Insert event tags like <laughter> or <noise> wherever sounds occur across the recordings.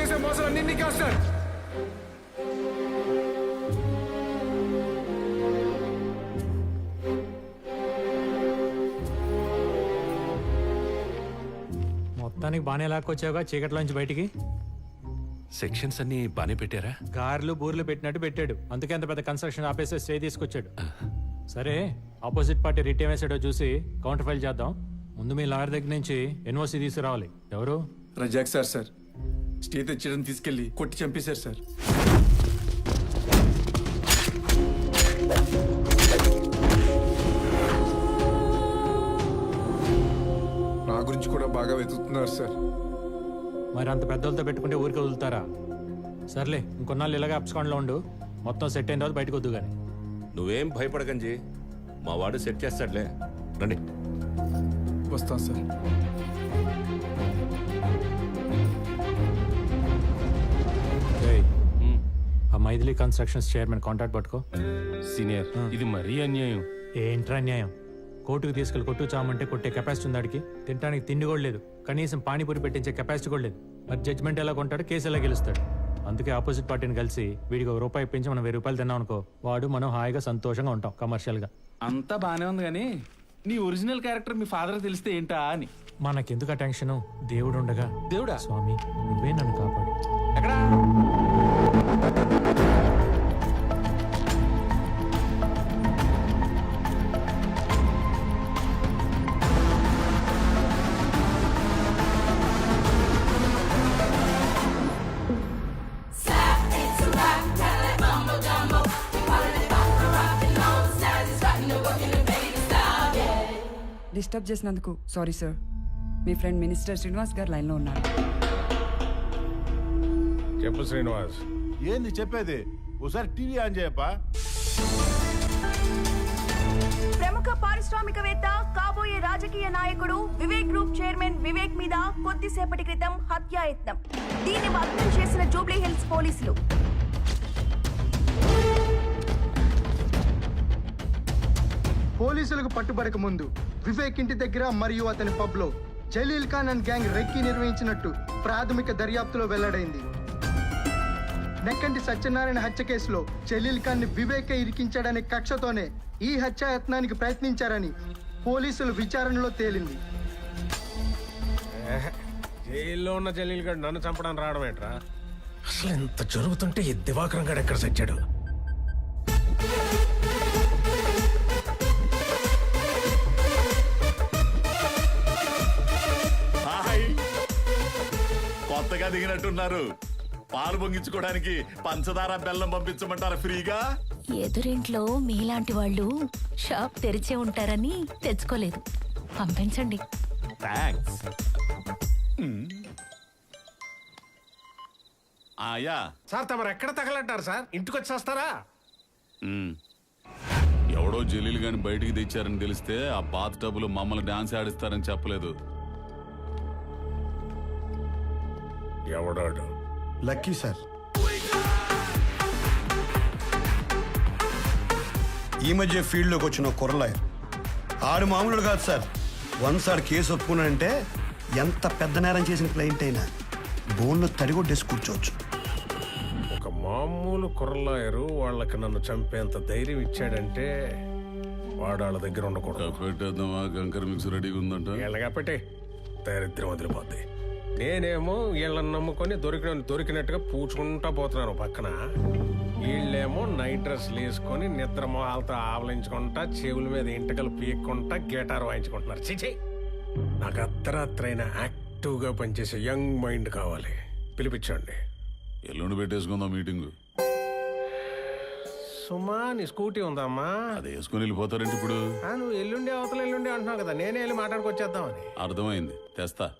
చేసే మోసాలన్నీ నీకు కాస్తారు మొత్తానికి బాగానే లాక్కొచ్చావుగా చీకట్లోంచి బయటికి. సెక్షన్స్ అన్ని బాగానే పెట్టారా? కార్లు బూర్లు పెట్టినట్టు పెట్టాడు. అందుకే అంత పెద్ద కన్స్ట్రక్షన్ ఆపేసి స్టే తీసుకొచ్చాడు. సరే ఆపోజిట్ పార్టీ రిటర్న్ వేసాడో చూసి కౌంటర్ ఫైల్ చేద్దాం. ముందు మీ లాయర్ దగ్గర నుంచి ఎన్ఓసి తీసుకురావాలి. ఎవరు? Razak sir sir. స్టే తెచ్చడం తీసుకెళ్ళి కొట్టి చంపేశారు సార్. నా గురించి కూడా బాగా వెతుకుతున్నారు సార్. మరి అంత పెద్దలతో పెట్టుకుంటే ఊరికి వదులుతారా? సర్లే ఇంకొన్నాళ్ళు ఇలాగే అప్స్కాండ్లో ఉండు. మొత్తం సెట్ అయిన తర్వాత బయటకు వద్దు కానీ నువ్వేం భయపడకంజీ మా వాడు సెట్ చేస్తాడులే. రండి. వస్తాను sir. Mythili constructions chairman contact పట్టుకో. సీనియర్ ఇది మరీ అన్యాయం. ఏంట్రా న్యాయం కోర్టుకు తీసుకెళ్ళి కొట్టు చామంటే కొట్టే కెపాసిటీ ఉంది ఆడికి. తినడానికి తిండి కూడా లేదు. కనీసం పానీపూరి పెట్టించే కెపాసిటీ కూడా లేదు. మరి జడ్జ్మెంట్ ఎలా కొంటాడు? కేసు ఎలా గెలుస్తాడు? అందుకే ఆపోజిట్ పార్టీని కలిసి వీడికి ఒక రూపాయి ఇప్పించి మనం వెయ్యి రూపాయలు తిన్నాం అనుకో వాడు మనం హాయిగా సంతోషంగా ఉంటాం కమర్షియల్గా. అంతా బానే ఉంది కానీ నీ ఒరిజినల్ క్యారెక్టర్ మీ ఫాదర్ తెలిస్తే ఏంటా అని. మనకెందుకు ఆ టెన్షన్ దేవుడు ఉండగా. దేవుడా? స్వామి నువ్వే నన్ను కాపాడు. ఎక్కడా? డిస్టర్బ్ చేసినందుకు సారీ సార్. మీ ఫ్రెండ్ మినిస్టర్ శ్రీనివాస్ గారు లైన్లో ఉన్నారు. చెప్పు శ్రీనివాస్. ఏంది చెప్పేది? ఒకసారి టీవీ ఆన్ చేయప్పా ప్రముఖ పారిశ్రామికవేత్త కాబోయే రాజకీయ నాయకుడు వివేక్ గ్రూప్ చైర్మన్ వివేక్ మీద కొద్దిసేపటి క్రితం హత్యాయత్నం. దీన్ని భగ్నం చేసిన జూబ్లీ హిల్స్ పోలీసులు. పోలీసులకు పట్టుబడక ముందు వివేక్ ఇంటి దగ్గర మరియు అతని పబ్లో Jalil Khan and gang recce నిర్వహించినట్టు ప్రాథమిక దర్యాప్తులో వెల్లడైంది. నెక్కంటి సత్యనారాయణ హత్య కేసులో జలీల్ ఖాన్ని వివేకే ఇరికించాడనే కక్షతోనే ఈ హత్యాయత్నానికి ప్రయత్నించారని పోలీసులు విచారణలో తేలింది. జైల్లో ఉన్న జలీల్ గడ్ నన్ను చంపడానికి రావడం ఏంట్రా? అసలు ఎంత జరుగుతుంటే ఈ దివాకరం గడు ఎక్కడ సచ్చాడు? కొత్తగా దిగినట్టున్నారు. పాలు పొంగించుకోవడానికి పంచదార బెల్లం పంపించమంటారా ఫ్రీగా? ఎదురింట్లో మీలాంటి వాళ్ళు షాప్ తెరిచే ఉంటారని తెచ్చుకోలేదు. పంపించండి. థ్యాంక్స్ ఆయా. సార్ తమరు ఎక్కడ తగలంటారు సార్? ఇంటికి వచ్చేస్తారా ఎవడో జలీలు గాని బయటికి తెచ్చారని తెలిస్తే ఆ బాత్ టబ్బులు మమ్మల్ని డాన్స్ ఆడిస్తారని చెప్పలేదు. ఎవడాడు? Lucky sir. ఈ మధ్య ఫీల్డ్లోకి వచ్చిన కుర్రలాయర్ ఆడు మామూలు కాదు సార్. వన్స్ ఆడు కేసు ఒప్పుకున్నాడంటే ఎంత పెద్ద నేరం చేసిన క్లయింట్ అయినా బోన్లో తడిగొట్టేసి కూర్చోవచ్చు. ఒక మామూలు కుర్రలాయరు వాళ్ళకి నన్ను చంపేంత ధైర్యం ఇచ్చాడంటే వాడు వాళ్ళ దగ్గర ఉండకూడదు. పెట్టేద్దామా కంకర మిక్స్ రెడీగా ఉందంట. వీళ్ళగా పెట్టే. దరిద్రం వదిలిపోద్ది. నేనేమో వీళ్ళని నమ్ముకొని దొరికిన దొరికినట్టుగా పూచుకుంటా పోతున్నాను పక్కన. వీళ్ళేమో నైట్ డ్రెస్లు వేసుకొని నిద్ర మొహాలతో ఆవలించుకుంటా చెవుల మీద ఇంటకలు పీక్కుంటా గిటార్ వాయించుకుంటున్నారు. చిచి నాకు అర్ధరాత్రైన యాక్టివ్గా పనిచేసే యంగ్ మైండ్ కావాలి. పిలిపించండి. ఎల్లుండి పెట్టేసుకుందాం మీటింగ్. సుమా నీ స్కూటీ ఉందమ్మా. అది వేసుకుని వెళ్ళిపోతారంటే ఇప్పుడు? నువ్వు ఎల్లుండి అవతల ఎల్లుండి అంటున్నావు కదా నేనే వెళ్ళి మాట్లాడుకొచ్చేద్దామని. అర్థమైంది. తెస్తా.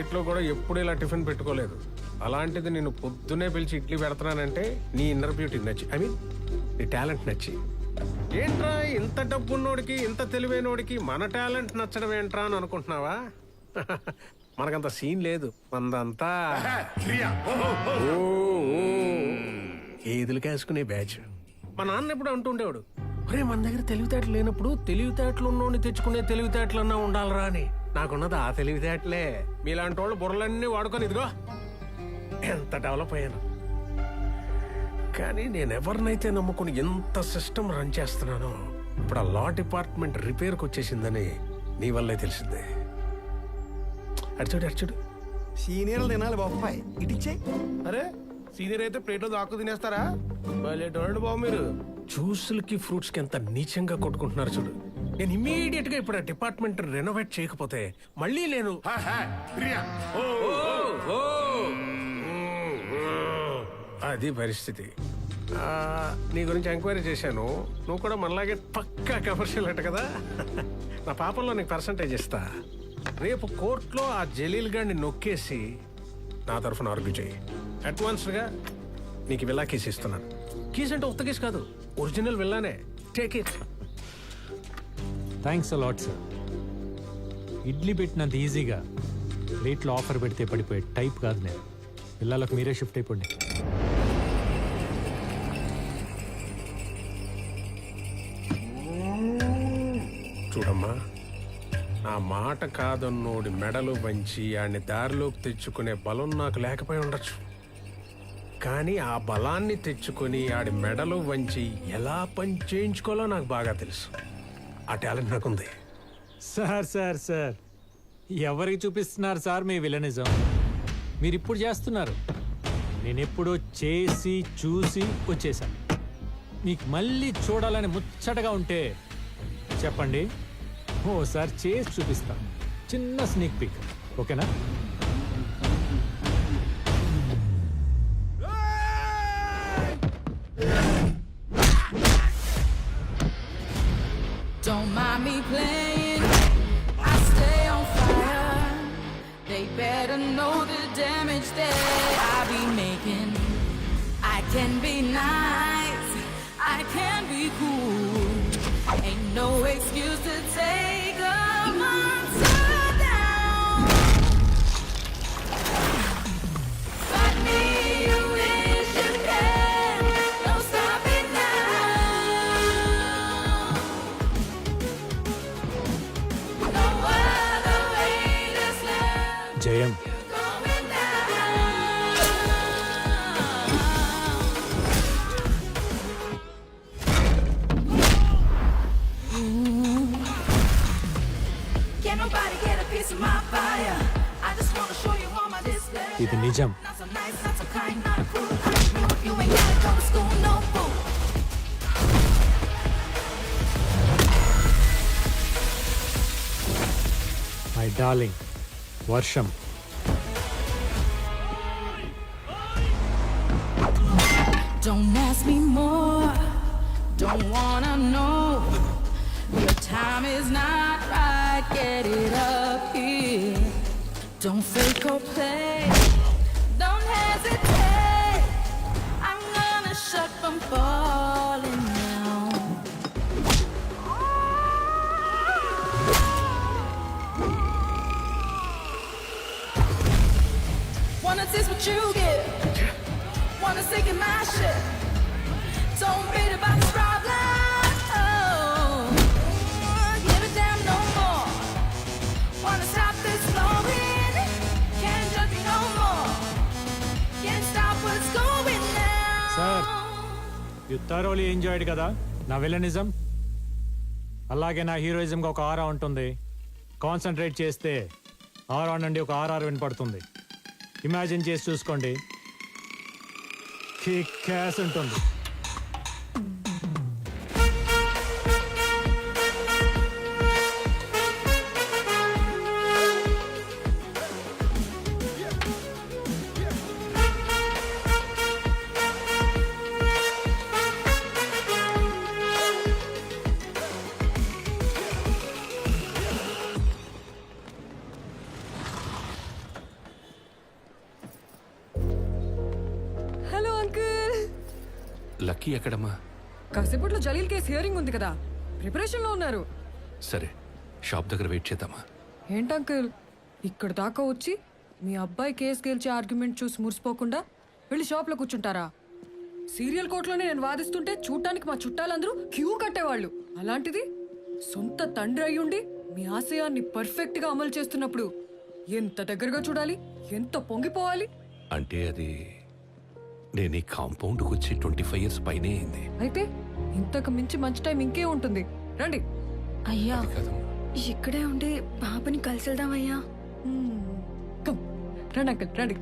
ప్లేట్లో కూడా ఎప్పుడు ఇలా టిఫిన్ పెట్టుకోలేదు. అలాంటిది నేను పొద్దునే పిలిచి ఇడ్లీ పెడతానంటే నీ ఇన్నర్ బ్యూటీ నచ్చి ఐ మీన్ నీ టాలెంట్ నచ్చి. ఏంట్రా ఇంత డబ్బున్నోడికి ఇంత తెలివైనోడికి మన టాలెంట్ నచ్చడం ఏంట్రా అని అనుకుంటున్నావా? <laughs> మనకంత సీన్ లేదు ఓ. ఏదులు కాసుకునే బ్యాచ్ మా నాన్న ఎప్పుడు అంటూ ఉండేవాడు ఒరే మన దగ్గర తెలివితేటలు లేనప్పుడు తెలివితేటలు ఉన్నోడిని తెచ్చుకునే తెలివితేటలన్నా ఉండాలిరా అని. నాకున్నది ఆ తెలివితేటలే. మీలాంటి వాళ్ళు బుర్రలన్నీ వాడుకొని ఇదిగో. ఎంత డెవలప్ అయ్యాను. కానీ నేను ఎవరినైతే నమ్ముకుని ఎంత సిస్టమ్ రన్ చేస్తున్నానో ఇప్పుడు ఆ లా డిపార్ట్మెంట్ రిపేర్కి వచ్చేసిందని నీ వల్లే తెలిసిందే. అడిచోడు అడిచోడు సీనియర్లు తినాలి బాబాయ్ ఇటిచ్చే అరే సీనియర్ అయితే ప్లేట్లో దాక్కు తినేస్తారా? బాబు మీరు. జ్యూసులకి ఫ్రూట్స్కి ఎంత నీచంగా కొట్టుకుంటున్నారు చూడు. నేను ఇమీడియట్గా ఇప్పుడు ఆ డిపార్ట్మెంట్ రెనోవేట్ చేయకపోతే మళ్ళీ నేను అది పరిస్థితి. నీ గురించి ఎంక్వైరీ చేశాను. నువ్వు కూడా మనలాగే పక్కా కమర్షియల్ అంట కదా? నా పాపంలో నీకు పర్సంటేజ్ ఇస్తా. రేపు కోర్టులో ఆ జలీల్ గాడిని నొక్కేసి నా తరఫున ఆర్గ్యూ చేయి. అడ్వాన్స్డ్గా నీకు విల్లా కేసు ఇస్తున్నాను. కీస్ అంటే ఉత్త కేసు కాదు. Original విల్లానే take it thanks a lot sir idli పెట్టినంత ఈజీగా ప్లేట్లో ఆఫర్ పెడితే పడిపోయే టైప్ కాదు నేను. పిల్లలకు మీరే షిఫ్ట్ అయిపోండి. చూడమ్మా నా మాట కాదన్నోడి మెడలు వంచి ఆడిని దారిలోకి తెచ్చుకునే బలం నాకు లేకపోయి ఉండొచ్చు. కానీ ఆ బలాన్ని తెచ్చుకొని ఆడి మెడలు వంచి ఎలా పని చేయించుకోవాలో నాకు బాగా తెలుసు. ఆ టాలెంట్ నాకుంది. Sir sir sir. ఎవరికి చూపిస్తున్నారు సార్ మీ విలనిజం? మీరు ఇప్పుడు చేస్తున్నారు. నేను ఎప్పుడో చేసి చూసి వచ్చేసాను మీకు మళ్ళీ చూడాలని ముచ్చటగా ఉంటే చెప్పండి. ఓసారి చేసి చూపిస్తాను చిన్న స్నేక్ పిక్ ఓకేనా? Don't mind me playing. I stay on fire. They better know the damage that I be no fool. My darling వర్షం Don't ask me more. Don't wanna know. Your time is not right. Get it up here. Don't fake or play. Thoroughly enjoyed కదా నా villainism అలాగే నా హీరోయిజంగా ఒక ఆరా ఉంటుంది. Concentrate చేస్తే ఆరా నుండి ఒక ఆర్ఆర్ వినపడుతుంది. ఇమాజిన్ చేసి చూసుకోండి. కిక్ క్యాస్ ఉంటుంది. లక్కీ ఎక్కడమ్మా? కాసేపట్లో జలీల్ కేసు హియరింగ్ ఉంది కదా. ప్రిపరేషన్లో ఉన్నారు. సరే షాప్ దగ్గర వెయిట్ చేద్దామా? ఏంటి అంకుల్? ఇక్కడ దాకా వచ్చి మీ అబ్బాయి కేసు గెలిచే ఆర్గ్యుమెంట్ చూసి మురిసిపోకుండా వెళ్ళి షాప్లో కూర్చుంటారా? సీరియల్ కోర్టులోనే నేను వాదిస్తుంటే చూడటానికి మా చుట్టాలందరూ క్యూ కట్టేవాళ్ళు. అలాంటిది సొంత తండ్రి అయ్యుండి మీ ఆశయాన్ని పర్ఫెక్ట్గా అమలు చేస్తున్నప్పుడు ఎంత దగ్గరగా చూడాలి? ఎంత పొంగిపోవాలి? అంటే అది నేను ఈ కాంపౌండ్కి వచ్చి ట్వంటీ ఫైవ్ ఇయర్స్ పైనే అయింది. అయితే ఇంతకు మించి మంచి టైం ఇంకే ఉంటుంది. రండి. అయ్యా కదమ్మా. ఇక్కడే ఉండి పాపని కలిసి వెళ్దామయ్యా కమ్. రండి అంకల్ రండి.